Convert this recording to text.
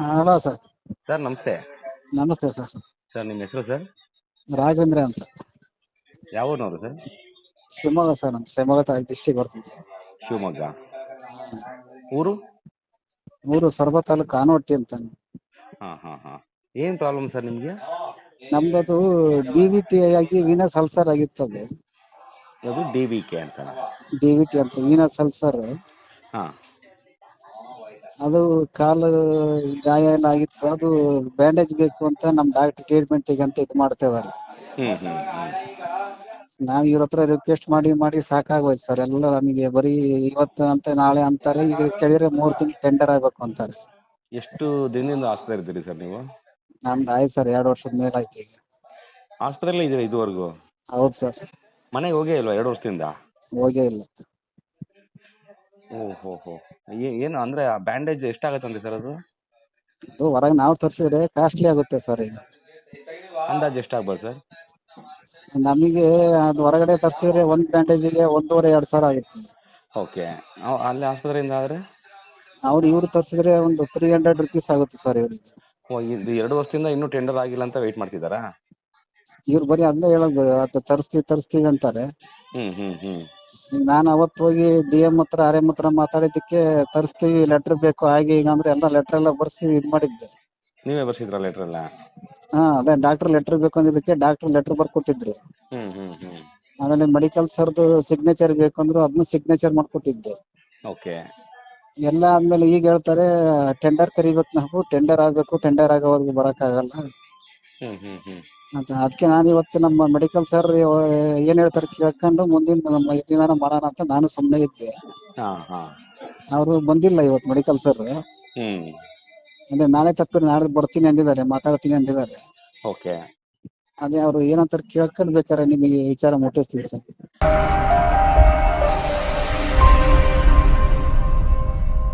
Hello sir. Sir ನಮಸ್ತೆ. ನಮಸ್ತೆ sir. Sir ನಿಮ್ಮ ಹೆಸರು ಸರ್? ರಾಘವೇಂದ್ರ ಅಂತ. ಯಾವ ಊರಿನವರು ಸರ್? ಶಿವಮೊಗ್ಗ ಸರ್ ನಮ್ ಶಿವಮೊಗ್ಗ ಡಿಸ್ಟಿಕ್ ಬರ್ತದೆ. ಶಿವಮೊಗ್ಗ. ಊರು? ಊರು ಸೊರಬ ತಾಲೂಕು ಆನವಟ್ಟಿ ಅಂತ. ಹಾ ಹಾ ಹಾ. ಏನ್ ಪ್ರಾಬ್ಲಮ್ ಸರ್ ನಿಮ್ಗೆ? ನಮ್ದದು ಡಿ ವಿ ಟಿ ಆಗಿ ವೀನಸ್ ಅಲ್ಸರ್ ಆಗಿತ್ತು ಅದು ಡಿ ಬಿ ಕೆ ಅಂತ ಡಿ ವಿ ಟಿ ಅಂತ ವೀನಸ್ ಅಲ್ಸರ್ ಹಾ. ಅದು ಕಾಲು ಗಾಯ ಎಲ್ಲ ಆಗಿತ್ತು. ಅದು ಬ್ಯಾಂಡೇಜ್ ಬೇಕು ಅಂತ ನಮ್ ಡಾಕ್ಟರ್ ಟ್ರೀಟ್ಮೆಂಟ್ ಅಂತ ಇದು ಮಾಡ್ತಾ ಇದಾರೆ ಹ್ಮ್ ನಾವ್ ಇವ್ರ ಹತ್ರ ರಿಕ್ವೆಸ್ಟ್ ಮಾಡಿ ಮಾಡಿ ಸಾಕಾಗೋಯ್ತು ಸರ್. ಎಲ್ಲ ನಮಗೆ ಬರೀ ಇವತ್ತು ಅಂತ ನಾಳೆ ಅಂತಾರೆ. ಈಗ ಕೇಳಿದ್ರೆ ಮೂರ್ ತಿಂಗಳು ಟೆಂಡರ್ ಆಗ್ಬೇಕು ಅಂತಾರೆ. ಎಷ್ಟು ದಿನದಿಂದ ಆಸ್ಪತ್ರೆ ಇದ್ದೀರಿ ಸರ್ ನೀವು? ನಂದು ಆಯ್ತು ಸರ್. ಎರಡು ವರ್ಷದ ಮೇಲೆ ಆಯ್ತು ಈಗ. ಆಸ್ಪತ್ರೆಯಲ್ಲೇ ಇದ್ದೀರಾ ಇದುವರೆಗೂ? ಹೌದು ಸರ್. ಮನೆಗೆ ಹೋಗೇ ಇಲ್ವಾ ಎರಡು ವರ್ಷದಿಂದ? ಹೋಗೇ ಇಲ್ಲ. ಹೋ. ಹೋ ಏನು ಅಂದ್ರೆ ಆ ಬ್ಯಾಂಡೇಜ್ ಅಂತ ಸರ್ ಅದು? ಇದು ಹೊರಗೆ ನಾವು ತರಿಸಿದ್ರೆ ಕಾಸ್ಟ್ಲಿ ಆಗುತ್ತೆ ಸರ್ ಇದು. ಅಂದಾಜು ಎಷ್ಟಾಗ್ಬೋದು ಸರ್? ನಮಗೆ ಅದು ಹೊರಗಡೆ ತರಿಸಿದ್ರೆ ಒಂದು ಬ್ಯಾಂಡೇಜಿಗೆ ಒಂದೂವರೆ ಎರಡ್ ಸಾವಿರ ಆಗುತ್ತೆ. ಓಕೆ. ಅಲ್ಲಿ ಆಸ್ಪತ್ರೆಯಿಂದ ಆದ್ರೆ? ಅವ್ರು ಇವ್ರು ತರಿಸಿದ್ರೆ ಒಂದು ತ್ರೀ ಹಂಡ್ರೆಡ್ ರುಪೀಸ್ ಆಗುತ್ತೆ ಸರ್ ಇವ್ರಿಗೆ. ಓ ಇದು ಎರಡು ವರ್ಷದಿಂದ ಇನ್ನೂ ಟೆಂಡರ್ ಆಗಿಲ್ಲ ಅಂತ ವೇಟ್ ಮಾಡ್ತಿದ್ದಾರಾ? ಇವ್ರು ಬರೀ ಅದನ್ನೇ ಹೇಳೋದು ಅದು ತರಿಸ್ತೀವಿ ತರಿಸ್ತೀವಿ ಅಂತಾರೆ. ಹ್ಮ್ ಹ್ಮ್ ಹ್ಮ್. ನಾನು ಅವತ್ತು ಹೋಗಿ ಡಿ ಎಂ ಹತ್ರ ಆರ್ ಎಂ ಹತ್ರ ಮಾತಾಡಿದ್ದಕ್ಕೆ ತರಿಸ್ತೀವಿ ಲೆಟರ್ ಬೇಕು ಹಾಗೆ ಈಗ ಅಂದ್ರೆ ಎಲ್ಲ ಲೆಟರ್ ಎಲ್ಲ ಬರ್ಸಿ ಇದ್ ಮಾಡಿದ್ದೆ. ನೀವೇ ಬರ್ಸಿದ್ರ ಲೆಟರ್ ಎಲ್ಲ? ಹಾ ಅದೇ ಡಾಕ್ಟರ್ ಲೆಟರ್ ಬೇಕು ಅಂದಿದ್ದಕ್ಕೆ ಡಾಕ್ಟರ್ ಲೆಟರ್ ಬರ್ಕೊಟ್ಟಿದ್ರು. ಹ್ಮ್ ಹ್ಮ್ ಹ್ಮ್. ಆಮೇಲೆ ಮೆಡಿಕಲ್ ಸರ್ದು ಸಿಗ್ನೇಚರ್ ಬೇಕು ಅಂದ್ರು ಅದನ್ನ ಸಿಗ್ನೇಚರ್ ಮಾಡ್ಕೊಟ್ಟಿದ್ದೆ. ಓಕೆ. ಎಲ್ಲ ಆದ್ಮೇಲೆ ಈಗ ಹೇಳ್ತಾರೆ ಟೆಂಡರ್ ಕರಿಬೇಕು ನಾವು ಟೆಂಡರ್ ಆಗ್ಬೇಕು ಟೆಂಡರ್ ಆಗೋವರೆಗೂ ಬರಕ್ ಅಂತ ಅದಕ್ಕೆ ನಾನು ಇವತ್ತು ನಮ್ಮ ಮೆಡಿಕಲ್ ಸರ್ ಏನ್ ಹೇಳ್ತಾರೆ ಕೇಳ್ಕೊಂಡು ಮುಂದಿನ ನಮ್ಮ ದಿನಾನ ಮಾಡೋಣ ಅಂತ ನಾನು ಸುಮ್ಮನೆ ಇದ್ದೆ. ಅವರು ಬಂದಿಲ್ಲ ಇವತ್ತು ಮೆಡಿಕಲ್ ಸರ್ ಹ್ಮ್. ಅಂದ್ರೆ ನಾಳೆ ತಪ್ಪಿದ್ರೆ ನಾಳೆ ಬರ್ತೀನಿ ಅಂದಿದ್ದಾರೆ ಮಾತಾಡ್ತೀನಿ ಅಂದಿದ್ದಾರೆ. ಓಕೆ. ಅದೇ ಅವ್ರು ಏನಂತಾರೆ ಕೇಳ್ಕೊಂಡ್ ಬೇಕಾರೆ ನಿಮಗೆ ವಿಚಾರ ಮುಟ್ಟಿಸ್ತೀವಿ ಸರ್.